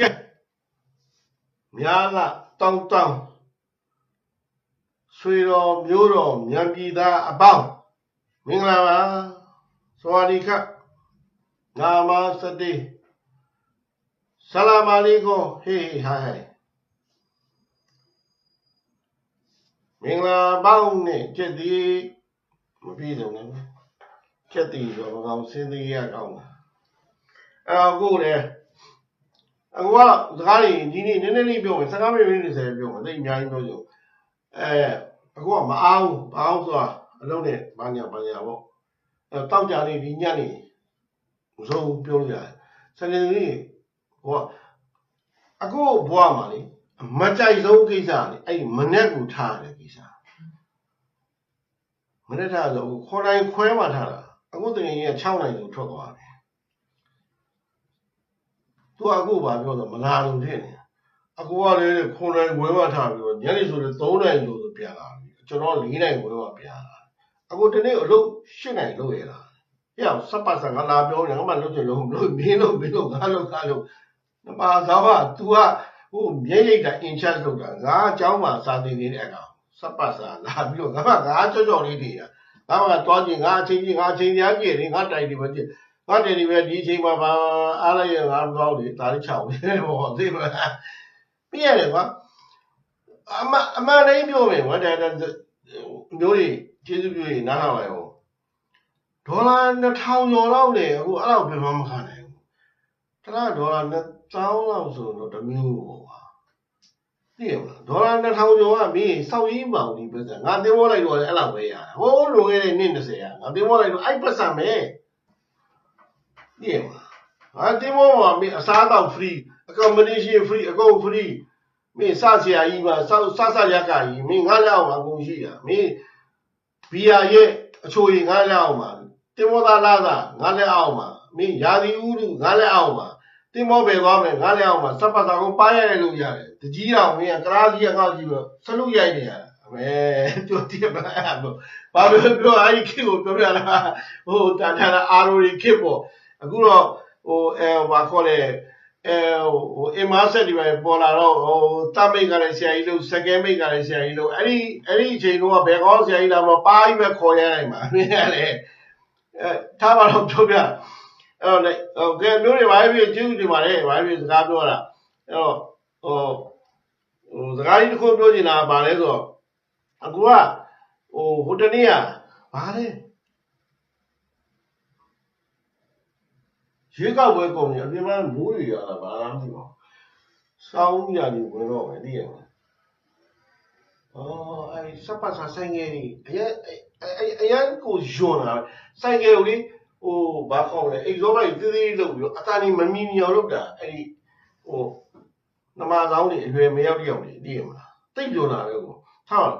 ကဲများလာတောင်းတောင်းဆွေတော်မျိုးတော်မြံပြည်သားအပေါင်းမင်္ဂလာပါစဝါဒီခနာမစတိဆလာမအလัยကွမ်ဟေးဟိုင်ဟိုင်မင်္ဂလာပေါင်းနဲ့ကျက်ဒီမပြည့်စုံဘူးကျက်ဒီဆိုတော့ကောင်စင်းသေးရကောင်းတာအဲ့တော့ကိုလေ အခုကစကားတွေဒီနေ့နည်းနည်းလေးပြောမယ်15မိနစ်20ပြောမယ်သိအများကြီးပြောကြအဲအခုကမအားဘူးမအားဘူးဆိုတာအလုံးနဲ့ဘာညာဘာညာပေါ့အဲတောက်ကြနေဒီညနေမစိုးဘူးပြောလို့ရတယ်စနေနေ့ဟိုအခုဘွားမှာလေမကြိုက်ဆုံးကိစ္စလေအဲ့မနဲ့ကိုထားတယ်ကိစ္စမနဲ့ထားဆိုခေါ်တိုင်းခွဲမှထားတာအခုတကယ်ကြီး6နိုင်ဆိုထွက်သွားတယ် သူကအခုဘာပြောဆိုမလာလို့ဖြစ်နေအခုကလေခွန်တိုင်းဝဲမှထားပြီးတော့ညနေဆိုလေ3နိုင်ဆိုဆိုပြန်လာပြီကျွန်တော်4နိုင်ဝဲမှပြန်လာအခုဒီနေ့အလုပ်8နိုင်လုပ်ရတာဟဲ့စပ်ပတ်စံကလာပြောနေငါမှလုပ်ချင်လို့မလုပ်မင်းလို့မင်းလို့ငါလုပ်ငါလုပ်ပါသောက तू ကဟိုမျက်ရိတ်က in charge လုပ်တာငါအเจ้าမှာစာသင်နေတဲ့အကောင်စပ်ပတ်စာလာပြီးတော့ငါကငါကြော့ကြော့လေးနေတာငါကသွားချင်းငါအချင်းချင်းငါအချင်းများကြည့်တယ်ငါတိုင်တယ်ပဲကြည့် ငါတယ်ဒီပဲဒီအချိန်မှာပါအားလိုက်ရငါမတော့လေဒါလေးချောင်းနေပေါ့သိမလားပြရတယ်ကွာအမအမလေးပြောမယ်ဝတ်တယ်မျိုးတွေကျေးဇူးပြုရင်နားလာပါရောဒေါ်လာ2000ကျော်လောက်လေအခုအဲ့လောက်ပြန်မခံနိုင်ဘူးတလားဒေါ်လာ2000လောက်ဆိုတော့တစ်မျိုးပေါ့ကွာသိရမလားဒေါ်လာ2000ကျော်ကမင်းစောက်ရေးမောင်ဒီပတ်စံငါတင်မောလိုက်တော့အဲ့လောက်ပဲရတာဟိုးလိုခဲ့တဲ့နှစ်20ကငါတင်မောလိုက်တော့အဲ့ပတ်စံပဲ သိရမလားငါတင်မောမှာမင်းအစားတော့ free accommodation free အကုန် free မင်းစဆရာကြီးပါစစစရကကြီးမင်းငါလည်းအောင်အကုန်ရှိတာမင်းဘီယာရဲ့အချိုရင်ငါလည်းအောင်ပါတင်မောသားလာသာငါလည်းအောင်ပါမင်းရာသီဥတုငါလည်းအောင်ပါတင်မောပဲသွားမယ်ငါလည်းအောင်ပါစပ်ပတ်သာကိုပါရရလို့ရတယ်တကြီးတော်မင်းကကရာကြီးကငါကြီးလို့ဆလူရိုက်နေရတာအမေတို့တိမလားဘာလို့ပြောအဲ့ဒီခေတ်ကိုပြောပြလာဟိုတာတာအာရိုရီခေတ်ပေါ့ အခုတော့ဟိုအဲဘာခေါ်လဲအဲဟိုအင်မာဆက်ဒီပဲပေါ်လာတော့ဟိုတမိတ်ကလည်းဆရာကြီးလို့စကဲမိတ်ကလည်းဆရာကြီးလို့အဲ့ဒီအဲ့ဒီအချိန်ကဘယ်ကောင်းဆရာကြီးလာမလို့ပါကြီးပဲခေါ်ရနိုင်မှာမင်းကလည်းအဲထားပါတော့ပြောပြအဲ့တော့လေဟိုကဲမျိုးတွေဘာဖြစ်ကျေးဇူးတင်ပါတယ်ဘာဖြစ်စကားပြောတာအဲ့တော့ဟိုဟိုစကားကြီးတစ်ခုပြောချင်တာဗာလဲဆိုတော့အခုကဟိုဟိုတနေ့ကဗာလဲ ရွေးကောက်ပွဲကုန်ပြီအပြင်မှာမိုးတွေရတာဘာမှမသိပါဘူးစောင်းရနေဝင်တော့မယ်သိရမလားအော်အဲ့စပတ်စာဆိုင်ငယ်ကြီးအရင်အရင်ကိုယွန်းလာဆိုင်ငယ်ကိုလေဟိုဘာခေါ်လဲအိတ်စောလိုက်သေးသေးလုပ်ပြီးတော့အတားနေမမီမီအောင်လုပ်တာအဲ့ဒီဟိုနမဆောင်တွေအရွယ်မရောက်တယောက်နေသိရမလားတိတ်ကြုံလာတယ်ကိုထားပါ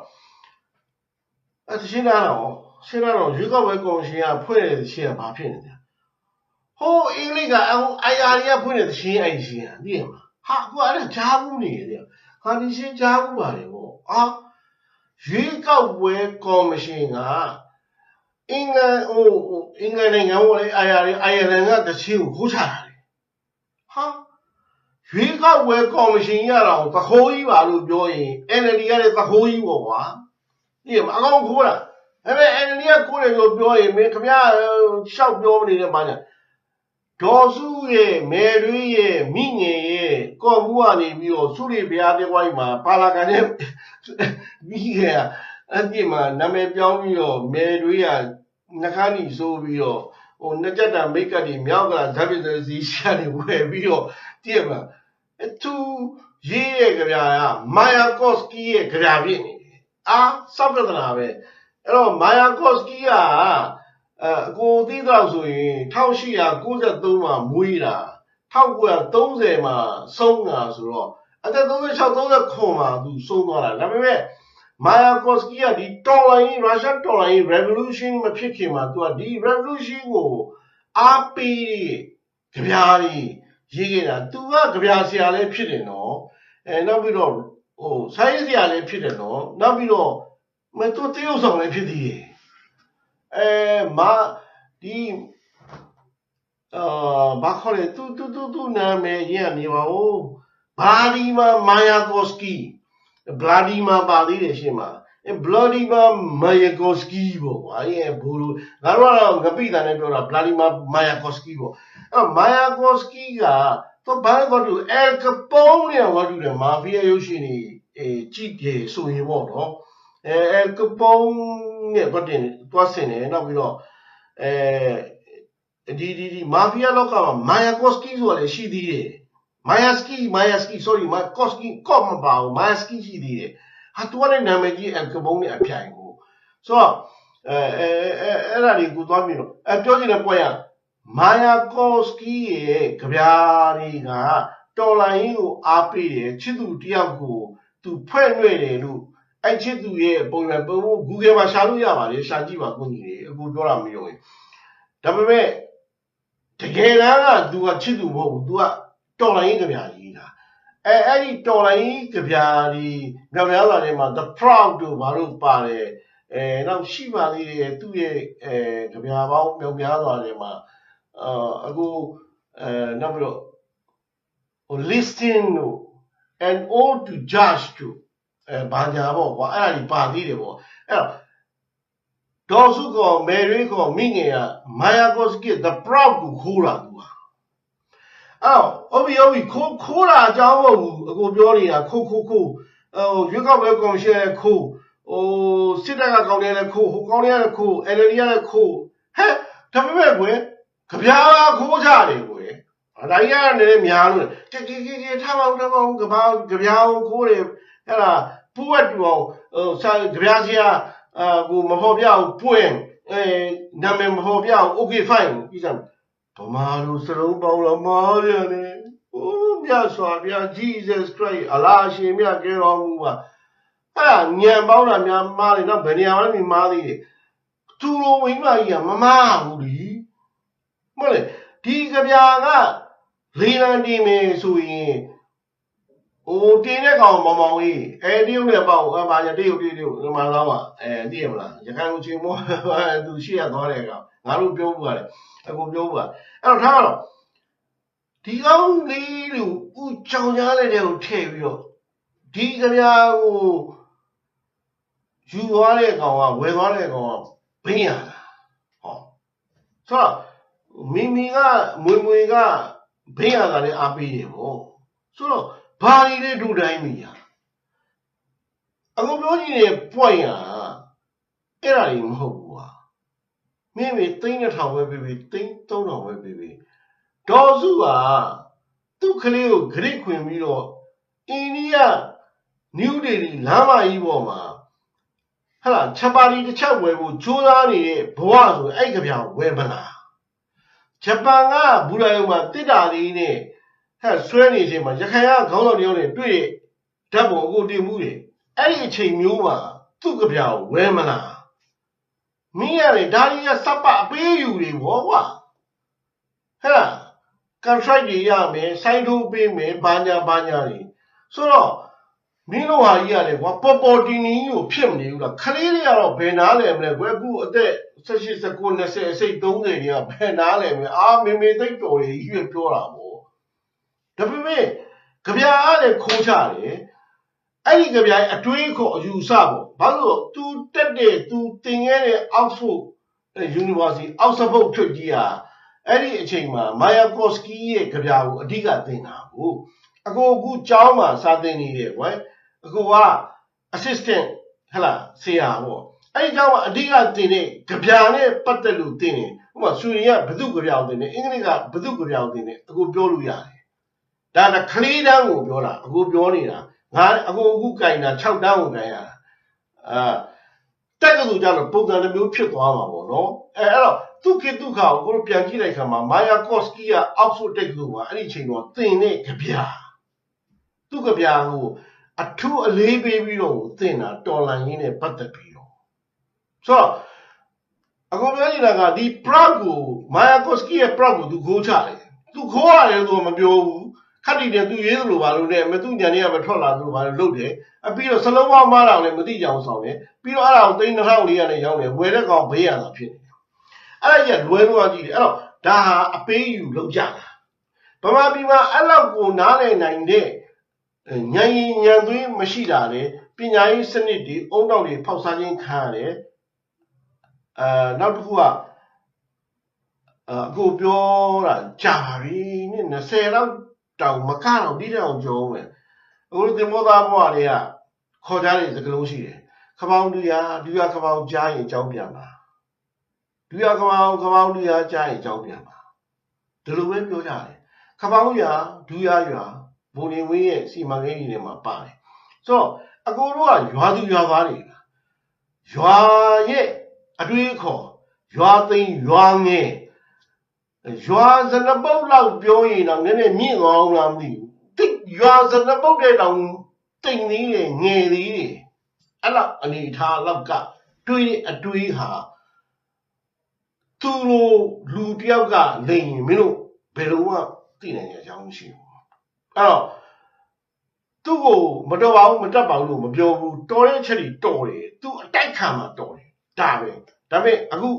အဲ့တရှင်းလာတော့ရှင်းလာတော့ရွေးကောက်ပွဲကော်မရှင်ကဖွဲ့တဲ့ရှင်းကဘာဖြစ်နေလဲ ဟိုအင်္ဂလိပ်ကအိုင်အာရီကဖွင့်တဲ့ရှင်းအဲ့ဒီရှင်းอ่ะသိရမလားဟာအခုအဲ့ဒါကြားဘူးနေတယ်ဟာဒီရှင်းကြားဘူးပါလေဗောအာရွေးကောက်ပွဲကော်မရှင်ကအင်္ဂလန်ဟိုအင်္ဂလန်နိုင်ငံဟိုလေအာရီအိုင်ယာလန်ကတချင်းကိုခိုးချတာလေဟာရွေးကောက်ပွဲကော်မရှင်ရတော့သခိုးကြီးပါလို့ပြောရင် NLD ကလည်းသခိုးကြီးပေါ့ကွာသိရမလားအကောင်ခိုးတာအဲ့မဲ့ NLD ကကိုယ်လည်းပြောရင်မင်းခမရရှောက်ပြောမနေတဲ့ဘာညာ ဒေါ်စုရဲ့မယ်ရွေးရဲ့မိငယ်ရဲ့ကော်ဘူးကနေပြီးတော့စုရိဘုရားတဲ့ဝိုင်းမှာပါလာကန်နဲ့မိငယ်အပြစ်မှာနာမည်ပြောင်းပြီးတော့မယ်ရွေးကနှခါးနီဆိုးပြီးတော့ဟိုနှစ်ကြက်တာမိတ်ကတ်တွေမြောက်ကလာဇက်ပစ္စည်းစီရှာနေဝယ်ပြီးတော့တည့်မလားအတူရေးရဲ့ကြပြာကမာယာကော့စကီရဲ့ကြပြာဖြစ်နေတယ်အာစပ်ပြဒနာပဲအဲ့တော့မာယာကော့စကီက အဲအကိုသိတော့ဆိုရင်1893မှာမွေးတာ1930မှာဆုံးတာဆိုတော့အသက်36 39မှာသူဆုံးသွားတာဒါပေမဲ့မာယာကော့စကီကဒီတော်လိုင်းရုရှားတော်လိုင်း revolution မဖြစ်ခင်မှာသူကဒီ revolution ကိုအားပေးကြပြားကြီးရေးခဲ့တာသူကကြပြားဆရာလည်းဖြစ်တယ်နော်အဲနောက်ပြီးတော့ဟိုဆိုင်းဆရာလည်းဖြစ်တယ်နော်နောက်ပြီးတော့မသူတရုပ်ဆောင်လည်းဖြစ်သေးတယ် အဲမာဒီအာဘာခေါ်လဲသူသူသူသူနာမည်ရင်းကနေပါဦးဘာဒီမာမာယာကောစကီဘလာဒီမာပါသေးတယ်ရှင်းမှာအဲဘလာဒီမာမာယာကောစကီပေါ့ကွာအဲဘူလူငါတို့ကတော့ငပိတန်နဲ့ပြောတာဘလာဒီမာမာယာကောစကီပေါ့အဲမာယာကောစကီကတော့ဘာလို့တူအဲကပုံးနဲ့ဘာတူတယ်မာဖီးယားရုပ်ရှင်ကြီးအဲကြည့်တယ်ဆိုရင်ပေါ့နော် အဲအဲကပုံးနဲ့ဘာတင်တွားစင်တယ်နောက်ပြီးတော့အဲဒီဒီဒီမာဖီးယားလောကမှာမာယာကောစကီဆိုတာလည်းရှိသေးတယ်မာယာစကီမာယာစကီ sorry မာကောစကီကော့မပါဘူးမာယာစကီရှိသေးတယ်ဟာတူလည်းနာမည်ကြီးအကပုံးနဲ့အပြိုင်ကိုဆိုတော့အဲအဲအဲအဲ့ဒါတွေကိုသွားပြီးတော့အဲပြောချင်တဲ့ point ကမာယာကောစကီရဲ့ကြပြားတွေကတော်လိုင်းကိုအားပေးတယ်ချစ်သူတယောက်ကိုသူဖွဲ့နှွဲ့တယ်လို့ အဲ့ချစ်သူရဲ့ပုံစံပုံ Google မှာရှာလို့ရပါတယ်ရှာကြည့်ပါကိုကြီးတွေအခုပြောတာမပြောရင်ဒါပေမဲ့တကယ်တမ်းက तू ကချစ်သူမဟုတ်ဘူး तू ကတော်လိုင်းကြပြားကြီးတာအဲအဲ့ဒီတော်လိုင်းကြပြားကြီးကြပြားလာတယ်မှာ the proud တို့ဘာလို့ပါတယ်အဲနောက်ရှိပါသေးတယ်သူ့ရဲ့အဲကြပြားပေါင်းမြောက်များစွာတယ်မှာအာအခုအဲနောက်ပြီးတော့ဟို listen တို့ and all to judge တို့ အဲဘာညာပေါ့ကွာအဲ့ဒါကြီးပါသေးတယ်ပေါ့အဲ့တော့ဒေါ်စုကောမယ်ရီကောမိငယ်ကမာယာကောစကီ the proud ကိုခိုးတာသူကအဲ့တော့ OBI OBI ခိုးခိုးတာအကြောင်းမဟုတ်ဘူးအကိုပြောနေတာခိုးခိုးခိုးဟိုရွေးကောက်ပွဲကော်မရှင်လည်းခိုးဟိုစစ်တပ်ကကောင်းတယ်လည်းခိုးဟိုကောင်းတယ်လည်းခိုး NLD ကလည်းခိုးဟဲ့ဒါပေမဲ့ကွယ်ကြပြားခိုးကြတယ်ကွယ်အတိုင်းကလည်းများလို့တကယ်ကြီးထားပါဦးထားပါဦးကြပြားကြပြားကိုခိုးတယ်အဲ့ဒါ ပူဝတ်တူအောင်ဟိုစာကြပြားစီကအာကိုမဖော်ပြဘူးပွင့်အဲနာမည်မဖော်ပြဘူး okay fine ပြီးစမ်းဗမာလိုစလုံးပေါင်းလာမားရတယ်။အိုးမြတ်စွာဘုရား Jesus Christ အလားရှင်မြတ်ကဲတော်မူပါ။အဲ့ဒါညံပေါင်းတာများမားတယ်နော်ဘယ်နေရာမှမမားသေးတယ်။သူလိုဝိမကြီးကမမားဘူးလी။မဟုတ်လေဒီကြပြာကလေးလံတင်မယ်ဆိုရင် ဟိုတင်းတဲ့ကောင်မောင်မောင်ကြီးအဲတရုတ်နဲ့ပေါ့အမညာတရုတ်တရုတ်တရုတ်ဒီမှာတော့အဲသိရမလားရခိုင်ကိုချင်းမောသူရှိရသွားတဲ့ကောင်ငါတို့ပြောဘူးပါတယ်အခုပြောဘူးပါအဲ့တော့ထားတော့ဒီကောင်လေးလူဥကြောင်ကြားလိုက်တဲ့ကိုထည့်ပြီးတော့ဒီကြပြာကိုယူသွားတဲ့ကောင်ကဝယ်သွားတဲ့ကောင်ကဘင်းရတာဟောဆိုတော့မိမိကမွေမွေကဘင်းရတာလည်းအားပေးတယ်ဗောဆိုတော့ ဘာတွေလဲဒူတိုင်းမိညာအခုပြောကြည့်တဲ့ point ကအဲ့ဒါကြီးမဟုတ်ဘူးဟာမင်းမေသိန်း1000ပဲပေးပေးသိန်း3000ပဲပေးပေးဒေါ်စုကသူ့ကလေးကိုဂရိတ်ခွင်ပြီးတော့အိန္ဒိယနယူးဒေလီလမ်းမကြီးပေါ်မှာဟလာချက်ပါတီတစ်ချက်ဝယ်ဖို့ကြိုးစားနေတဲ့ဘဝဆိုအဲ့ကြပြဝယ်မလားဂျပန်ကဘူရာယုံမှာတစ်တာလေးနဲ့ ဟဲ့ဆွဲနေချိန်မှာရခိုင်ကခေါင်းဆောင်တယောက်နဲ့တွေ့ဓာတ်ပုံအကိုတင်မှုတွေအဲ့ဒီအချိန်မျိုးမှာသူ့ကြပြကိုဝဲမလားမင်းရတယ်ဒါကြီးကစပ်ပအပေးယူတွေဘောကွာဟဲ့လား contract တွေရမယ်စိုင်းထိုးပေးမယ်ဘာညာဘာညာတွေဆိုတော့မင်းတို့ဟာကြီးရတယ်ကွာပေါ်ပေါ်တီနီကိုဖြစ်မနေဘူးလားခလေးတွေကတော့ဘယ်နားလဲမလဲကွယ်အခုအသက်18 19 20အစိတ်30တွေကဘယ်နားလဲမလဲအာမေမေသိပ်တော်တွေကြီးပဲပြောတာပေါ့ ဒါပေမဲ့ကြပြားအားလည်းခိုးချတယ်အဲ့ဒီကြပြားရဲ့အတွေးခေါ်အယူဆပေါ့ဘာလို့ तू တက်တဲ့ तू သင်ခဲ့တဲ့ Oxford University Oxford ထွက်ကြီးဟာအဲ့ဒီအချိန်မှာမာယာကော့စကီရဲ့ကြပြားကိုအဓိကသင်တာကိုအကိုအခုကျောင်းမှာစာသင်နေတယ်ကွယ်အကိုက assistant ဟလာဆရာပေါ့အဲ့ဒီကျောင်းမှာအဓိကသင်တဲ့ကြပြားနဲ့ပတ်သက်လို့သင်တယ်ဥပမာဆွေရကဘု து ကြပြားကိုသင်တယ်အင်္ဂလိပ်ကဘု து ကြပြားကိုသင်တယ်အကိုပြောလို့ရတယ် ဒါကခလေးတန်းကိုပြောတာအခုပြောနေတာငါအခုအခုကင်တာ6တန်းကိုကင်ရတာအာတက်ကတူကြတော့ပုံစံတစ်မျိုးဖြစ်သွားမှာပေါ့နော်အဲအဲ့တော့သူခေတုခါကိုကိုတို့ပြန်ကြည့်လိုက်ခါမှာမာယာကော့စကီကအောက်ဖို့တက်ကတူကအဲ့ဒီအချိန်တော့သင်တဲ့ကြပြာသူ့ကြပြာကိုအထူးအလေးပေးပြီးတော့သင်တာတော်လန်ရင်းနဲ့ပတ်သက်ပြီးတော့ဆိုတော့အခုပြောနေတာကဒီ prag ကိုမာယာကော့စကီရဲ့ prag ကိုသူခိုးချတယ်သူခိုးရတယ်သူမပြောဘူး ခက်တီတယ်သူရေးသလိုပါလို့နဲ့မသူညံနေရမထွက်လာသလိုပါလို့လုပ်တယ်အပြီးတော့စလုံးဝမလာလည်းမသိကြအောင်ဆောင်တယ်ပြီးတော့အဲ့ဒါကိုသိန်း2000လေးရနဲ့ရောင်းတယ်ဝယ်တဲ့ကောင်ဘေးရတာဖြစ်နေတယ်အဲ့ဒါကြီးလွယ်လို့ကြည့်တယ်အဲ့တော့ဒါဟာအပေးယူလောက်ကြတာဗမာပြည်မှာအဲ့လောက်ကိုနားလည်နိုင်တဲ့ညံရင်ညံသွေးမရှိတာလေပညာရေးစနစ်တွေအုံတောက်တွေဖောက်စားခြင်းခံရတယ်အဲနောက်တစ်ခုကအခုပြောတာကြာပါပြီနှစ်20လောက် တောင်မကတော့ဒီတောင်ကျော်မယ်အခုသင်္ဘောသားဘဝတွေကခေါ်ကြတဲ့စကားလုံးရှိတယ်ခပောင်းတူရဒူရခပောင်းကြားရင်ကြောင်းပြန်ပါဒူရခပောင်းခပောင်းတူရကြားရင်ကြောင်းပြန်ပါဒီလိုပဲပြောကြတယ်ခပောင်းရဒူရရွာဘုံနေဝင်းရဲ့စီမံကိန်းတွေထဲမှာပါတယ်ဆိုတော့အကိုတို့ကရွာသူရွာသားတွေရွာရဲ့အတွေးအခေါ်ရွာသိမ်းရွာငယ် ရွာစနပုတ်လောက်ပြောရင်တော့နည်းနည်းမြင့်သွားအောင်လားမသိဘူးတိရွာစနပုတ်တဲ့တောင်တိမ်သေးတယ်ငယ်သေးတယ်အဲ့လောက်အနေထားလောက်ကတွေးအတွေးဟာသူလိုလူတယောက်ကလိန်ရင်မင်းတို့ဘယ်လိုမှသိနိုင်တဲ့အကြောင်းမရှိဘူးအဲ့တော့သူ့ကိုမတော်ပါဘူးမတက်ပါဘူးလို့မပြောဘူးတော်တဲ့အချက်ကြီးတော်တယ်သူအတိုက်ခံမှာတော်တယ်ဒါပဲဒါပေမဲ့အခု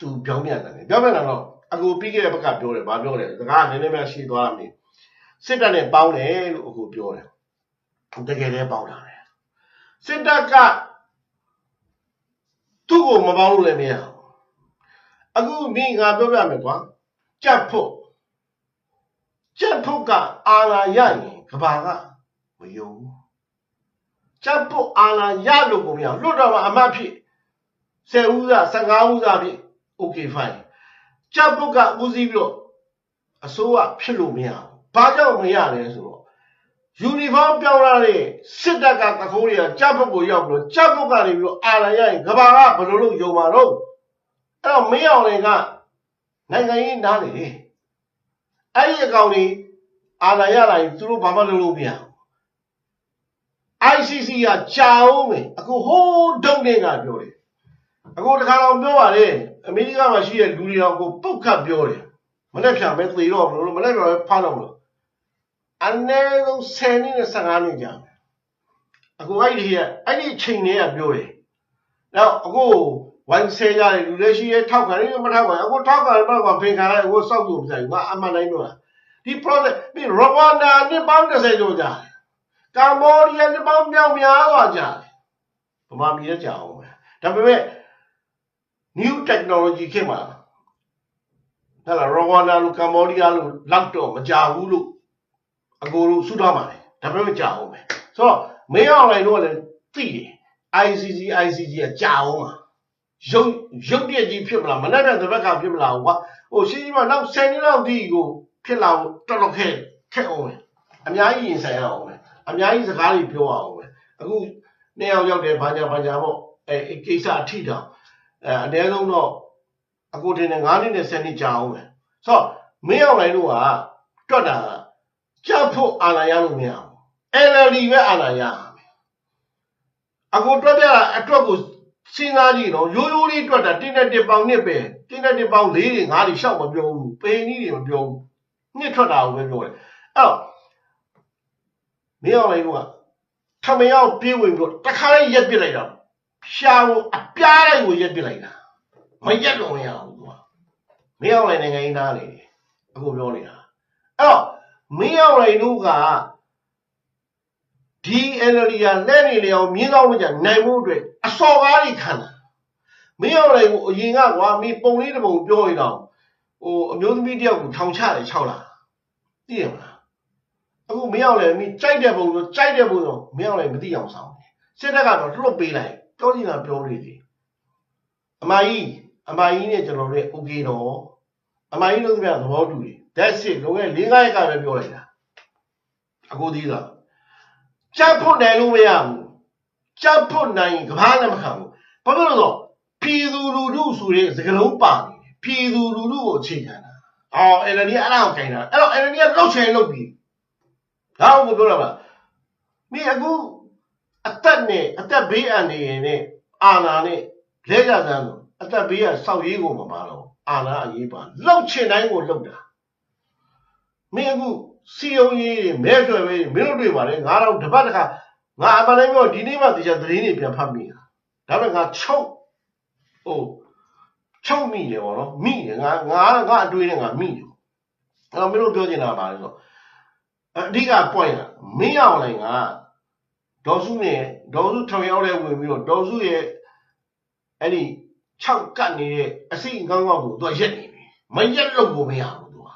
သူပြောင်းပြန်တယ်ပြောင်းပြန်တော့အခုပြီးခဲ့တဲ့ဘက်ကပြောတယ်ဗာပြောတယ်စကားနည်းနည်းမှရှိသွားတယ်စစ်တပ်နဲ့ပေါင်းတယ်လို့အခုပြောတယ်တကယ်တည်းပေါင်းတာလေစစ်တပ်ကသူ့ကိုမပေါင်းလို့လည်းမရဘူးအခုမင်းငါပြောပြမယ်ကွာကြက်ဖို့ကြက်ဖို့ကအာလာရရင်ကဘာကမယုံဘူးကြက်ဖို့အာလာရလို့ကိုမရလွတ်တော့မှအမတ်ဖြစ်10ဦးသား15ဦးသားဖြစ် okay fine ကြက်ဖို့ကဦးစီးပြီးတော့အစိုးရဖြစ်လို့မရဘူးဘာကြောင့်မရလဲဆိုတော့ယူနီဖောင်းပြောင်းလာတဲ့စစ်တပ်ကတခိုးတွေကကြက်ဖို့ကိုရောက်ပြီးတော့ကြက်ဖို့ကနေပြီးတော့အာလာရရင်ကဘာကဘယ်လိုလုပ်ယုံမှာတော့အဲ့တော့မင်းအောင်လည်းကနိုင်ငံရေးနားလေတယ်အဲ့ဒီအကောင်တွေအာဏာရလာရင်သူတို့ဘာမှလုပ်လို့မရဘူး ICC ကကြာအောင်ပဲအခုဟိုးဒုံနဲ့ကပြောတယ်အခုတခါတော့ပြောပါလေ အမေရိကမှာရှိတဲ့လူတွေတော့ကိုပုတ်ခတ်ပြောတယ်မနေ့ဖြာပဲသေတော့မလို့မနေ့ဖြာပဲဖားတော့မလို့အနည်းဆုံး10နှစ်နဲ့15နှစ်ကြာမယ်အခုအဲ့ဒီကအဲ့ဒီချိန်တွေကပြောတယ်နောက်အခုဝိုင်းဆဲကြတယ်လူလည်းရှိရဲထောက်ခံတယ်မထောက်ခံအခုထောက်ခံတော့ကဖေခံလိုက်အခုစောက်လို့မဆိုင်ဘူးငါအမှန်တိုင်းပြောတာဒီ process ဒီရဝန္ဒာနှစ်ပေါင်း30ကျော်ကြာတယ်ကမ္ဘောဒီးယားနှစ်ပေါင်းမြောက်များစွာကြာတယ်ဗမာပြည်လည်းကြာအောင်ပဲဒါပေမဲ့ new technology ခေတ်မှာဟဲ့လားရဝန္ဒာလိုကမ္ဘောဒီးယားလိုလောက်တော့မကြာဘူးလို့အကိုတို့ဆူထားပါတယ်ဒါပေမဲ့ကြာအောင်ပဲဆိုတော့မင်းအောင်လိုက်တော့လည်းသိတယ် ICC ICC ကကြာအောင်ပါရုပ်ရုပ်တရက်ကြီးဖြစ်မလားမနေ့ကတစ်ဘက်ကဖြစ်မလားကွာဟိုရှင်းကြီးမနောက်10နှစ်လောက်ဒီကိုဖြစ်လာတော်တော်ခက်ခက်အောင်ပဲအများကြီးရင်ဆိုင်ရအောင်ပဲအများကြီးစကားတွေပြောအောင်ပဲအခုနှစ်ယောက်ရောက်တယ်ဘာညာဘာညာပေါ့အဲကိစ္စအထိတောင် အဲအနည်းဆုံးတော့အခုတင်နေ9နှစ်နဲ့10နှစ်ကြာအောင်ပဲဆိုတော့မင်းအောင်လိုက်လို့ကတွတ်တာကြဖို့အာဏာရလို့မရဘူး NLD ပဲအာဏာရမယ်အခုတွတ်ပြတာအတွက်ကိုစဉ်းစားကြည့်တော့ရိုးရိုးလေးတွက်တာတင်းနဲ့တစ်ပေါင်နှစ်ပဲတင်းနဲ့တစ်ပေါင်၄တွေ၅တွေရှောက်မပြောဘူးပိန်ကြီးတွေမပြောဘူးနှစ်ထွက်တာကိုပဲပြောတယ်အဲ့တော့မင်းအောင်လိုက်ကထမရောက်ပြေးဝင်ပြီးတော့တခါလေးရက်ပစ်လိုက်တော့ ရှာကိုအပြားလိုက်ကိုရက်ပစ်လိုက်တာမရက်တော့မရဘူးသူကမင်းအောင်လိုက်နိုင်ငံရေးသားနေတယ်အခုပြောနေတာအဲ့တော့မင်းအောင်လိုက်တို့ကဒီ NLD ကလက်နေလေအောင်မြင်းဆောင်မကြနိုင်မှုအတွက်အစော်ကားကြီးခံတာမင်းအောင်လိုက်ကိုအရင်ကကွာမင်းပုံလေးတစ်ပုံပြောရင်တော့ဟိုအမျိုးသမီးတယောက်ကိုထောင်ချတယ်6လသိရမလားအခုမင်းအောင်လိုက်မင်းကြိုက်တဲ့ပုံဆိုကြိုက်တဲ့ပုံဆိုမင်းအောင်လိုက်မသိအောင်ဆောင်တယ်စစ်တပ်ကတော့လွတ်ပေးလိုက် ပြောချင်တာပြောနေတယ်အမကြီးအမကြီးနဲ့ကျွန်တော်တို့ okay တော့အမကြီးတို့ကသဘောတူတယ် that's it လုံးဝ၄၅ရက်ကပဲပြောလိုက်တာအခုသေးတာကြက်ဖို့နိုင်လို့မရဘူးကြက်ဖို့နိုင်ရင်ကဘာလည်းမခံဘူးဘာဖြစ်လို့လဲဆိုတော့ပြည်သူလူထုဆိုတဲ့စကားလုံးပါနေတယ်ပြည်သူလူထုကိုအခြေခံတာအော် NLD အဲ့ဒါကိုခြင်တာအဲ့တော့ NLD ကလောက်ချင်လောက်ပြီဒါကိုပြောရမှာမင်းအခု အသက်နဲ့အသက်ဘေးအန္တရာယ်နဲ့အာဏာနဲ့လဲကြစမ်းလို့အသက်ဘေးကစောက်ရေးကိုမပါတော့အာဏာအရေးပါလောက်ချင်တိုင်းကိုလောက်တာမင်းအခုစီယုံကြီးတွေမဲဆွဲပဲမင်းတို့တွေ့ပါလေငါတော့တပတ်တခါငါအမှန်တိုင်းပြောဒီနေ့မှတရားသတင်းတွေပြန်ဖတ်မိတာဒါပေမဲ့ငါချုပ်ဟိုချုပ်မိတယ်ပေါ့နော်မိတယ်ငါငါငါအတွေးနဲ့ငါမိတယ်အဲ့တော့မင်းတို့ပြောချင်တာပါလဲဆိုတော့အဓိက point ကမင်းအောင်လိုင်က ဒေါ်စုနဲ့ဒေါ်စုထောင်ရောက်တဲ့ဝင်ပြီးတော့ဒေါ်စုရဲ့အဲ့ဒီ6ကတ်နေတဲ့အစိအကောင်းကောင်းကိုသူကရက်နေပြီမရက်လို့ကိုမရဘူးသူက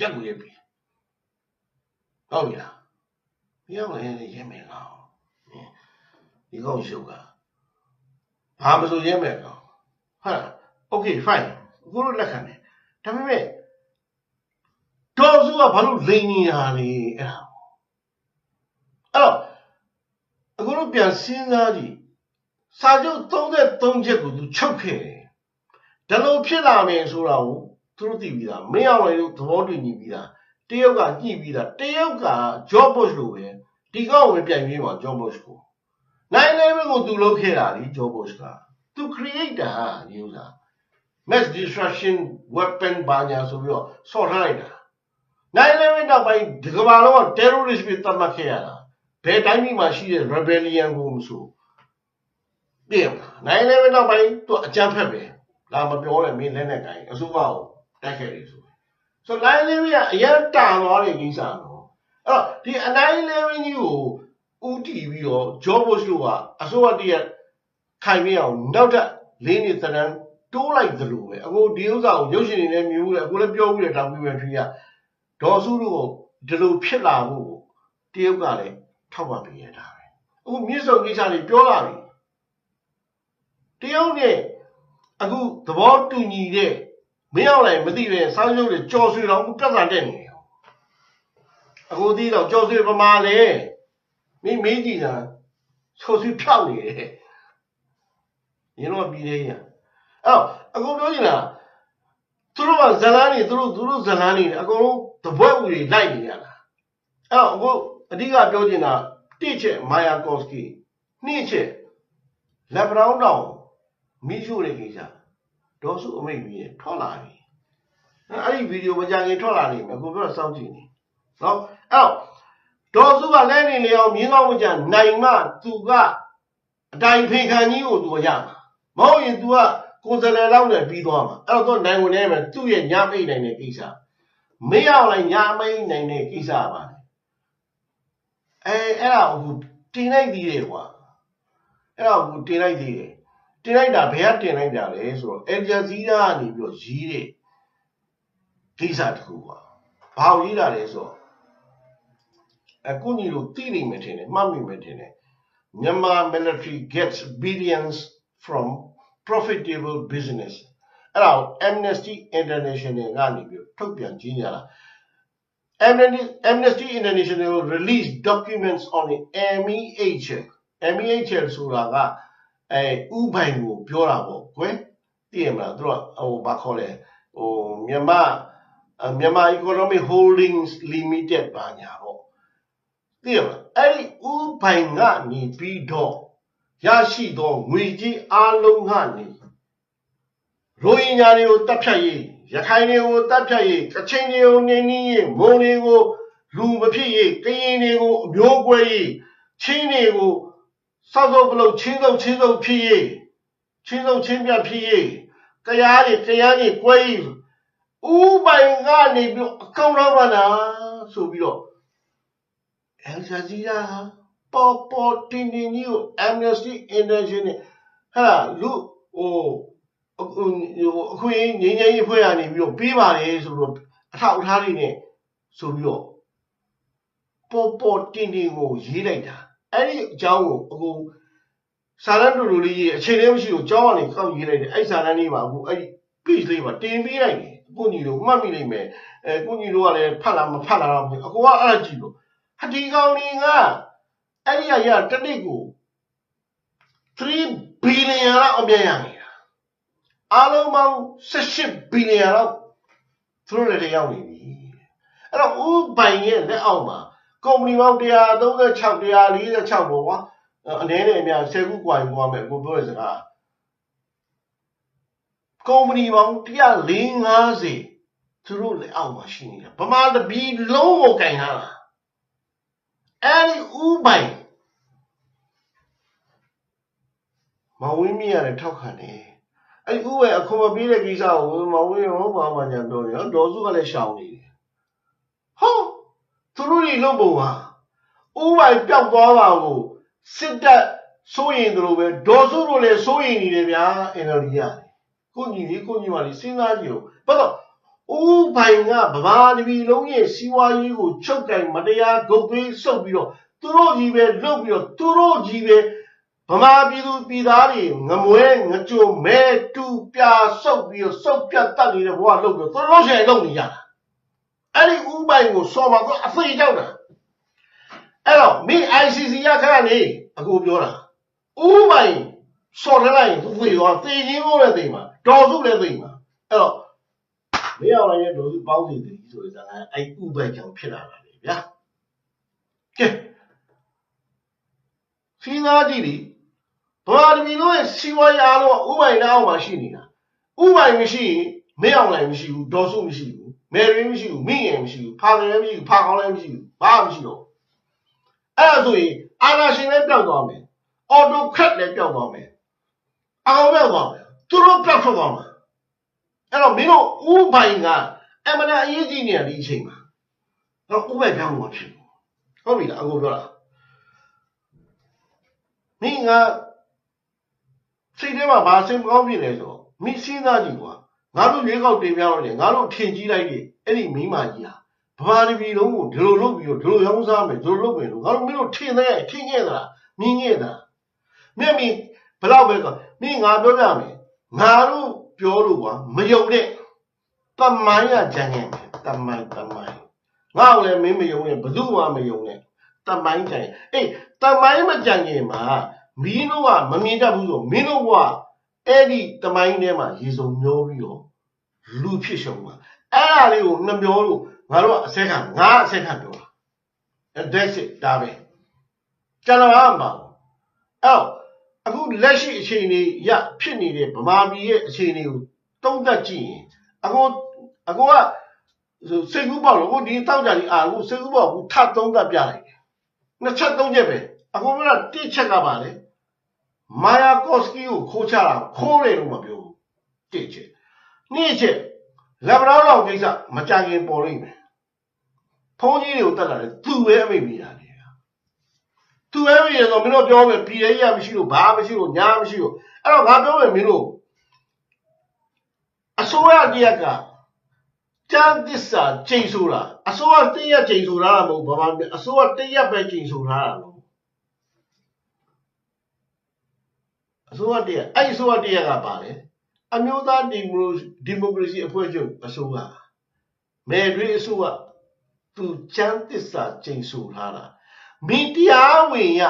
ရက်ကိုရက်ပြီဟုတ်ပြီလားမင်းအောင်လိုင်ရဲ့ရက်မယ်လားဒီကောင်ရှုပ်ကဘာမဆိုရဲမယ်ကောင်ဟာ okay fine ကိုလိုလက်ခံတယ်ဒါပေမဲ့ဒေါ်စုကဘာလို့လိန်နေတာလဲအဲ့ဒါအဲ့တော့ အခုတို့ပြန်စဉ်းစားကြည့်စာချုပ်33ချက်ကိုသူချုပ်ခဲ့တယ်ဒါလို့ဖြစ်လာမယ်ဆိုတာကိုသူတို့သိပြီးသားမင်းအောင်လည်းသဘောတူညီပြီးသားတရုတ်ကညှိပြီးသားတရုတ်က job bush လို့ပဲဒီကောင်ကိုပြန်ပြေးမှာ job bush ကိုနိုင်နေဘကိုသူလုပ်ခဲ့တာလေ job bush ကသူ create တာဒီဥစ္စာ mass destruction weapon ဘာညာဆိုပြီးတော့ဆော့ထားလိုက်တာနိုင်လည်းနောက်ပိုင်းဒီကမ္ဘာလုံးက terrorist ပဲသတ်မှတ်ခဲ့ရတာ ဘယ်တိုင်းပြည်မှာရှိတဲ့ rebellion ကိုမဆိုပြည့်မလားနိုင်လည်းနောက်ပိုင်းသူအကြမ်းဖက်ပဲလာမပြောနဲ့မင်းလက်နဲ့ကိုင်းအစိုးရကိုတိုက်ခဲ့တယ်ဆိုဆိုနိုင်လည်းကအရင်တာသွားတဲ့ကိစ္စတော့အဲ့တော့ဒီအနိုင်လည်းကြီးကိုဦးတည်ပြီးတော့ job bush တို့ကအစိုးရတည်းခိုင်ပြအောင်နောက်ထပ်လေးနှစ်သဏ္ဍာန်တိုးလိုက်သလိုပဲအခုဒီဥစ္စာကိုရုပ်ရှင်တွေနဲ့မြင်ဘူးလေအခုလည်းပြောဘူးလေတောင်ပြပြန်ထွေးရဒေါ်စုတို့ကိုဒီလိုဖြစ်လာဖို့တရုတ်ကလည်း ထောက်ပံ့ပေးရတာပဲအခုမြစ်စုံကိစ္စတွေပြောလာပြီတရုတ်နဲ့အခုသဘောတူညီတဲ့မင်းအောင်လည်းမသိပဲစောင်းရုပ်တွေကြော်ဆွေတော်ပြဿနာတက်နေတယ်အခုဒီတော့ကြော်ဆွေပမာလေမင်းမေးကြည့်တာဆော်ဆွေဖြောက်နေတယ်ရင်းတော့ပြီးသေးရအဲ့တော့အခုပြောချင်တာသူတို့ကဇလန်းနေသူတို့သူတို့ဇလန်းနေအကုန်လုံးတပွဲဦးတွေလိုက်နေရတာအဲ့တော့အခု အဓိကပြောချင်တာတိချက်မာယာကော့စကီနှစ်ချက်လက်ဘရောင်းတောင်မိရှုတဲ့ကိစ္စဒေါ်စုအမိတ်ကြီးထွက်လာပြီအဲ့ဒီဗီဒီယိုမကြခင်ထွက်လာနေမယ်အခုပြောစောင့်ကြည့်နေနော်အဲ့တော့ဒေါ်စုကလဲနေလေအောင်မြင်းကောင်းမကြနိုင်မှသူကအတိုင်ဖေခံကြီးကိုသူကရမှာမဟုတ်ရင် तू ကကိုယ်စလဲလောက်နဲ့ပြီးသွားမှာအဲ့တော့ तू နိုင်ဝင်နေမယ်သူ့ရဲ့ညမိတ်နိုင်တဲ့ကိစ္စမင်းအောင်လိုက်ညမိတ်နိုင်တဲ့ကိစ္စပါ အဲအဲ့ဒါကိုတင်လိုက်သေးတယ်ကွာအဲ့ဒါကိုတင်လိုက်သေးတယ်တင်လိုက်တာဘယ်ကတင်လိုက်တာလဲဆိုတော့အယ်ဂျာဇီးယာကနေပြီးတော့ရေးတဲ့ကိစ္စတခုကွာဘာကိုရေးတာလဲဆိုတော့အခုညီတို့သိနေမှထင်တယ်မှတ်မိမှထင်တယ်မြန်မာ military gets billions from profitable business အဲ့ဒါကို Amnesty International ကနေပြီးထုတ်ပြန်ကြေညာတာ Amnesty Amnesty International release documents on the MEHL MEHL ဆိုတာကအဲဥပိုင်ကိုပြောတာပေါ့ကွယ်သိရမလားသူကဟိုဘာခေါ်လဲဟိုမြန်မာမြန်မာ Economic Holdings Limited ဘာညာပေါ့သိရမလားအဲ့ဒီဥပိုင်ကနေပြီးတော့ရရှိသောငွေကြေးအလုံးကနေရိုဟင်ဂျာတွေကိုတပ်ဖြတ်ရေး ရခိုင်တွေကိုတပ်ဖြတ်ရေးကချင်တွေကိုနေနီးရေးမုံတွေကိုလူမဖြစ်ရေးကရင်တွေကိုအမျိုးကွဲရေးချင်းတွေကိုစောက်စောက်ပလုတ်ချင်းစုပ်ချင်းစုပ်ဖြစ်ရေးချင်းစုပ်ချင်းပြဖြစ်ရေးတရားတွေတရားတွေကွဲရေးဥပိုင်ကနေပြီးအကောင့်တော့ပါလားဆိုပြီးတော့အယ်ဂျာဇီယာပေါ်ပေါ်တင်တင်ကြီးကို Amnesty International ဟာလူဟို အခွင့်ငြိမ်းချမ်းရေးဖွဲ့ရနေပြီးတော့ပေးပါလေဆိုတော့အထောက်အထားတွေနဲ့ဆိုပြီးတော့ပေါ်ပေါ်တင်တင်ကိုရေးလိုက်တာအဲ့ဒီအကြောင်းကိုအခုစာရန်တူတူလေးရေးအခြေလေးမရှိဘူးအကြောင်းကနေကောက်ရေးလိုက်တယ်အဲ့စာရန်လေးမှာအခုအဲ့ဒီ page လေးမှာတင်ပေးလိုက်တယ်ကိုညီတို့မှတ်မိနိုင်မယ်အဲကိုညီတို့ကလည်းဖတ်လာမဖတ်လာတော့ဘူးအကူကအဲ့ဒါကြည့်လို့ဟာဒီကောင်လေးကအဲ့ဒီအရာတစ်နေ့ကို3ဘီလီယံလောက်အမြင်ရနေတာ အားလုံးပေါင်း18ဘီလီယံလောက်သူတို့လည်းရောက်နေပြီအဲ့တော့ဥပိုင်ရဲ့လက်အောက်မှာကုမ္ပဏီပေါင်း136 146ပေါ့ကွာအနေနဲ့အများ10ခုกว่าယူသွားမယ်ကိုပြောတဲ့စကားကုမ္ပဏီပေါင်း150သူတို့လက်အောက်မှာရှိနေတာဗမာတပီလုံးကိုကင်ထားတာအဲ့ဒီဥပိုင်မဝင်းမြရတယ်ထောက်ခံတယ် အဲ့ဒီဥပဲအခွန်မပေးတဲ့ကိစ္စကိုမောင်ဝင်းရောဘာမှညာပြောနေတော့ဒေါ်စုကလည်းရှောင်နေတယ်ဟောသူတို့တွေလုံပုံဟာဥပိုင်ပျောက်သွားပါကိုစစ်တပ်စိုးရင်တို့ပဲဒေါ်စုတို့လည်းစိုးရင်နေတယ်ဗျာအင်္ဂလိပ်ရတယ်ကိုညီလေးကိုညီမလေးစဉ်းစားကြည့်တော့ဘာလို့ဥပိုင်ကဗမာတပီလုံးရဲ့စီးပွားရေးကိုချုပ်ကင်မတရားဂုတ်ပေးဆုပ်ပြီးတော့သူတို့ကြီးပဲလုတ်ပြီးတော့သူတို့ကြီးပဲ ဗမာပြည်သူပြည်သားတွေငမွဲငကြုံမဲတူပြဆုပ်ပြီးတော့စုပ်ပြတ်တတ်နေတဲ့ဘဝလုပ်ပြီးတော့သူတို့လုံးဆိုင်လုံးနေကြတာအဲ့ဒီဥပိုင်ကိုစော်မှာသူအဖေကြောက်တာအဲ့တော့မင်း ICC ရခဏနေအခုပြောတာဥပိုင်စော်ထလိုက်ရင်သူသေသွားသေချင်းလို့လည်းသိမှာတော်စုလည်းသိမှာအဲ့တော့မင်းအောင်လည်းတော်စုပေါင်းစီတည်ဆိုတဲ့ဇာတ်အဲ့ဥပိုင်ကြောင့်ဖြစ်လာတာလေဗျာကဲစီးသားကြည့်ဒီ ဗမာပြည်လုံးရဲ့စီးပွားရေးအားလုံးကဥပိုင်နဲ့အောက်မှာရှိနေတာဥပိုင်မရှိရင်မင်းအောင်လည်းမရှိဘူးဒေါ်စုမရှိဘူးမယ်ရင်းမရှိဘူးမိငယ်မရှိဘူးဖာတယ်လည်းမရှိဘူးဖာကောင်းလည်းမရှိဘူးဘာမှမရှိတော့အဲ့ဒါဆိုရင်အာဏာရှင်လည်းပျောက်သွားမယ်အော်တိုခက်လည်းပျောက်သွားမယ်အောင်ပျောက်သွားမယ်သူတို့ပျောက်ထွက်သွားမှာအဲ့တော့မင်းတို့ဥပိုင်ကအမှန်တရားအရေးကြီးနေတယ်ဒီအချိန်မှာအဲ့တော့ဥပိုင်ပြောင်းမှာဖြစ်ဘူးဟုတ်ပြီလားအကိုပြောတာမင်းက စိတ်ထဲမှာဘာစိတ်မကောင်းဖြစ်လဲဆိုတော့မင်းစဉ်းစားကြည့်ကွာငါတို့ရေကောက်တင်ပြတော့လေငါတို့ထင်ကြီးလိုက်တယ်အဲ့ဒီမိန်းမကြီးဟာဗမာတပြည်လုံးကိုဒီလိုလုပ်ပြီးတော့ဒီလိုရောင်းစားမယ်ဒီလိုလုပ်မယ်လို့ငါတို့မင်းတို့ထင်တယ်ထင်ခဲ့သလားမြင်ခဲ့သလားမြင်မြင်ဘယ်တော့ပဲကမင်းငါပြောပြမယ်ငါတို့ပြောလို့ကွာမယုံတဲ့တမိုင်းကကြံခဲ့မယ်တမိုင်းတမိုင်းငါ့ကိုလည်းမင်းမယုံနဲ့ဘယ်သူမှမယုံနဲ့တမိုင်းကြံရင်အေးတမိုင်းမကြံရင်မှာ မင်းတို့ကမမြင်တတ်ဘူးဆိုမင်းတို့ကအဲ့ဒီတမိုင်းထဲမှာရေစုံမျောပြီးတော့လူဖြစ်ရှုံမှာအဲ့ဒါလေးကိုနှမျောလို့ငါတို့ကအဆက်ခံငါအဆက်ခံပြောတာအဲ့ that's it ဒါပဲကျွန်တော်ကမပါဘူးအဲ့တော့အခုလက်ရှိအခြေအနေရဖြစ်နေတဲ့ဗမာပြည်ရဲ့အခြေအနေကိုတုံးသက်ကြည့်ရင်အခုအခုကဆိုစိတ်ကူးပေါ့လို့ဟိုဒီတောက်ကြကြီးအာအခုစိတ်ကူးပေါ့အခုထပ်သုံးသက်ပြလိုက်တယ်နှစ်ချက်သုံးချက်ပဲအခုကတိချက်ကပါလေ မာယာကော့စကီကိုခိုးချတာခိုးတယ်လို့မပြောဘူးတိချက်နှစ်ချက်လက်ဗရောင်းတော်ကိစ္စမကြခင်ပေါ်လိမ့်မယ်ဖုန်းကြီးတွေကိုတက်လာတယ်သူပဲအမိတ်မိတာလေသူပဲမိရဆိုမင်းတို့ပြောမယ်ပြည်ရရမရှိလို့ဘာမရှိလို့ညာမရှိလို့အဲ့တော့ငါပြောမယ်မင်းတို့အစိုးရတရက်ကကျန်းသစ္စာချိန်ဆိုတာအစိုးရတရက်ချိန်ဆိုထားတာမဟုတ်ဘာမှအစိုးရတရက်ပဲချိန်ဆိုထားတာလို့ အစိုးရတရက်အဲ့ဒီအစိုးရတရက်ကပါလေအမျိုးသားဒီမိုဒီမိုကရေစီအဖွဲ့ချုပ်အစိုးရမယ်တွေအစိုးရသူကျန်းသစ္စာချိန်ဆိုထားတာမီတရားဝင်ရ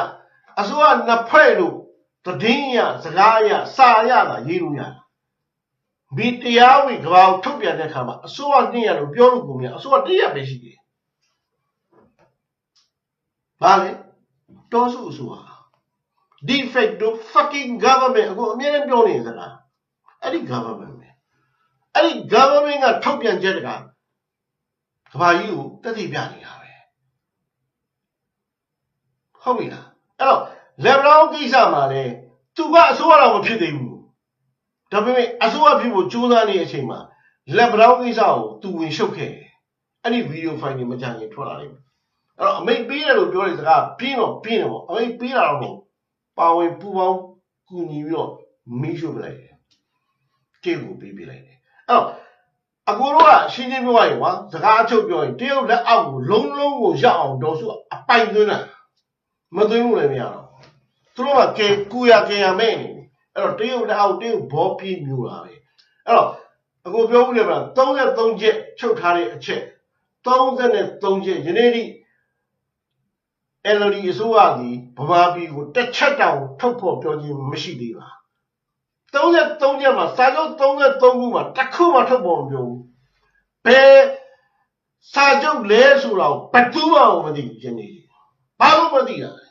အစိုးရနှစ်ဖွဲ့လို့တည်င်းရစကားရစာရတာရေးလို့ရတယ်မီတရားဝင်ကဘာကိုထုတ်ပြန်တဲ့အခါမှာအစိုးရနှင်းရလို့ပြောလို့ကိုမြအစိုးရတရက်ပဲရှိတယ်။ဘာလဲတောစုအစိုးရ de facto fucking government အခုအမြဲတမ်းပြောနေစလားအဲ့ဒီ government ပဲအဲ့ဒီ government ကထုတ်ပြန်ချက်တကကဘာကြီးကိုတက်သိပြနေတာပဲဟုတ်ပြီလားအဲ့တော့ level ကိစ္စမှာလဲသူကအစိုးရတော့မဖြစ်သေးဘူးဒါပေမဲ့အစိုးရဖြစ်ဖို့ကြိုးစားနေတဲ့အချိန်မှာ level ကိစ္စကိုသူဝင်ရှုပ်ခဲ့တယ်အဲ့ဒီ video file တွေမကြခင်ထွက်လာလိမ့်မယ်အဲ့တော့အမိတ်ပေးတယ်လို့ပြောတဲ့စကားပြင်းတော့ပြင်းတယ်ပေါ့အမိတ်ပေးတာတော့မဟုတ် ပါဝင်ပူပေါင်းကူညီပြီးတော့မေးရှုပ်ပလိုက်တယ်ကျေကိုပေးပေးလိုက်တယ်အဲ့တော့အကိုတို့ကရှင်းရှင်းပြောရရင်ကွာစကားအချုပ်ပြောရင်တရုတ်လက်အောက်ကိုလုံးလုံးကိုရအောင်တော်စုအပိုင်သွင်းတာမသွင်းလို့လည်းမရတော့သူတို့ကကေကူရကေရမဲ့နေအဲ့တော့တရုတ်လက်အောက်တရုတ်ဘောပြေးမျိုးလာပဲအဲ့တော့အကိုပြောဘူးလေဗျာ33ချက်ချုပ်ထားတဲ့အချက်33ချက်ယနေ့ဒီ LD အစိုးရသည်ဗမာပြည်ကိုတစ်ချက်တောင်ထုတ်ဖို့ပြောခြင်းမရှိသေးပါ33ချက်မှာစာချုပ်33ခုမှာတစ်ခုမှထုတ်ဖို့မပြောဘူးဘယ်စာချုပ်လဲဆိုတော့ဘယ်သူမှမသိဘူးယနေ့ဘာလို့မသိတာလဲ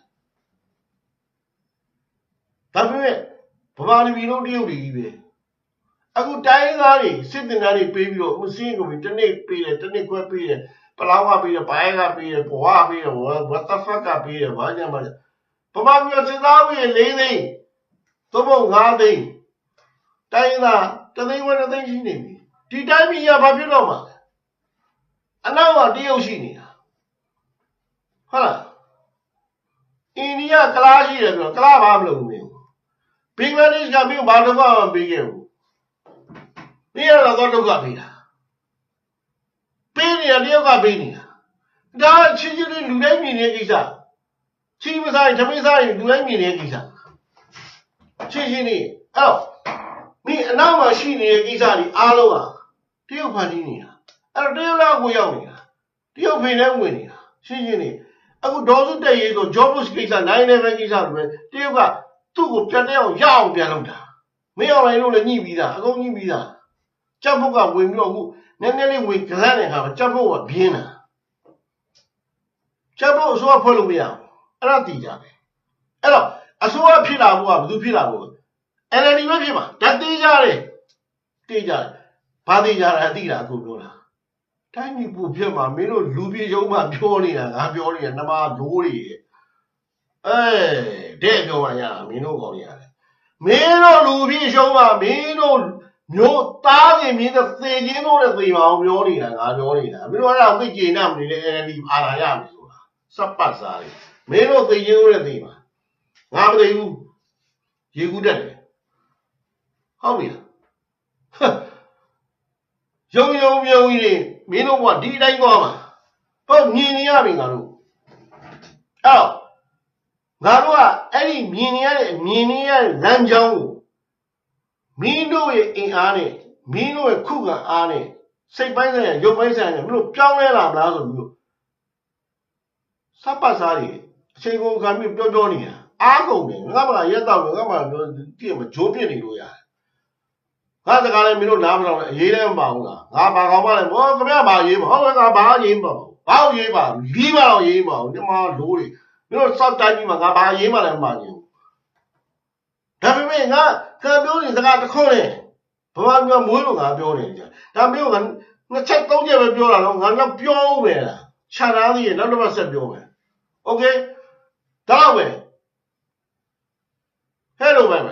ဒါပေမဲ့ဗမာပြည်လုံးတရုတ်တွေကြီးပဲအခုတိုင်းသားတွေစစ်တင်သားတွေပေးပြီးတော့မစင်းကုန်ပြီတစ်နေ့ပေးတယ်တစ်နေ့ခွဲပေးတယ် ပလောင်းကပေးတယ်ဘိုင်းကပေးတယ်ဘဝပေးတယ် what the fuck ကပေးတယ်ဘာညာမလဲဗမာပြည်စစ်သားတွေ၄သိန်းသို့မဟုတ်၅သိန်းတတိုင်းသားတသိန်းဝက်တစ်သိန်းရှိနေပြီဒီတိုင်းပြည်ကဘာဖြစ်တော့မှာလဲအနောက်ကတရုတ်ရှိနေတာဟုတ်လားအိန္ဒိယကလားရှိတယ်ပြောကလားဘာမလုပ်ဘူးမင်းဘင်္ဂလားဒေ့ရှ်ကမင်းဘာဒုက္ခမှမပေးခဲ့ဘူးမင်းရတော့ဒုက္ခပေးတာ ပေးနေရတရုတ်ကပေးနေတာဒါချင်းချင်းလေးလူတိုင်းမြင်နေတဲ့ကိစ္စချင်းမစားရင်ဓမေးစားရင်လူတိုင်းမြင်နေတဲ့ကိစ္စချင်းချင်းလေးအဲ့တော့မင်းအနောက်မှာရှိနေတဲ့ကိစ္စတွေအားလုံးဟာတရုတ်ဖန်တီးနေတာအဲ့တော့တရုတ်လောက်ကိုရောက်နေတာတရုတ်ဖိနေဝင်နေတာရှင်းရှင်းနေအခုဒေါ်စုတက်ရေးဆို jobless ကိစ္စနိုင်နေပဲကိစ္စတွေပဲတရုတ်ကသူ့ကိုပြန်တဲ့အောင်ရအောင်ပြန်လုပ်တာမင်းအောင်လိုက်လို့လည်းညှိပြီးသားအကုန်ညှိပြီးသား ကြက်ဖုတ်ကဝင်ပြီးတော့အခုနည်းနည်းလေးဝင်ကလန့်နေတာပဲကြက်ဖုတ်ကပြင်းတာကြက်ဖုတ်အစိုးရဖွဲ့လို့မရဘူးအဲ့ဒါတည်ကြတယ်အဲ့တော့အစိုးရဖြစ်လာဖို့ကဘယ်သူဖြစ်လာဖို့လဲ NLD ပဲဖြစ်မှာဓာတ်သေးကြတယ်တေးကြတယ်ဘာသေးကြတာသိတာအခုပြောတာတိုင်းပြည်ပူဖြစ်မှာမင်းတို့လူပြေရုံးမှပြောနေတာငါပြောနေတာနှမလိုးတွေရဲ့အဲတဲ့ပြောမှရမင်းတို့ကောင်းရတယ်မင်းတို့လူပြေရှုံးမှမင်းတို့ မျိုးသားရင်မြင်းတဲ့သေချင်းတို့တဲ့သေမအောင်ပြောနေတာငါပြောနေတာမင်းတို့အဲ့ဒါသိကျင်နာမနေနဲ့ NLD အာလာရမယ်ဆိုတာစပ်ပတ်စားတယ်မင်းတို့သေချင်းတို့တဲ့သေမှာငါမသိဘူးရေကူးတက်တယ်ဟုတ်ပြီလားဟမ်ယုံယုံယုံကြီးနေမင်းတို့ကဒီအတိုင်းသွားမှာဟုတ်မြင်နေရပြီငါတို့အဲ့တော့ငါတို့ကအဲ့ဒီမြင်နေရတဲ့မြင်နေရတဲ့လမ်းကြောင်းကို မင်းတို့ရဲ့အင်အားနဲ့မင်းတို့ရဲ့ခုခံအားနဲ့စိတ်ပိုင်းဆိုင်ရာရုပ်ပိုင်းဆိုင်ရာနဲ့မင်းတို့ပြောင်းလဲလာမလားဆိုပြီးတော့စပ်ပတ်စားတွေအချိန်ကုန်ခံပြီးပြောပြောနေတာအားကုန်တယ်ငါမှရက်တော့ငါမှပြောကြည့်မဂျိုးပြစ်နေလို့ရတယ်ငါစကားလည်းမင်းတို့နားမလို့အရေးလည်းမပါဘူးလားငါဘာကောင်းပါလဲဘောခင်ဗျာဘာရေးမဟုတ်လည်းငါဘာရေးမပါဘူးဘာလို့ရေးပါလီးပါတော့ရေးမပါဘူးဒီမှာလိုးတွေမင်းတို့စောက်တိုင်းပြီးမှငါဘာရေးမှလည်းမပါဘူးဒါပေမဲ့ငါ ကံပြောနေစကားတစ်ခွန်းနဲ့ဘာမှမမွေးလို့ငါပြောနေကြဒါမျိုးကနှစ်ချက်သုံးချက်ပဲပြောတာတော့ငါကပြောဦးပဲလားခြာသားသေးရဲ့နောက်တစ်ပတ်ဆက်ပြောမယ်โอเคဒါတော့ပဲဟဲ့လို့ပဲမယ်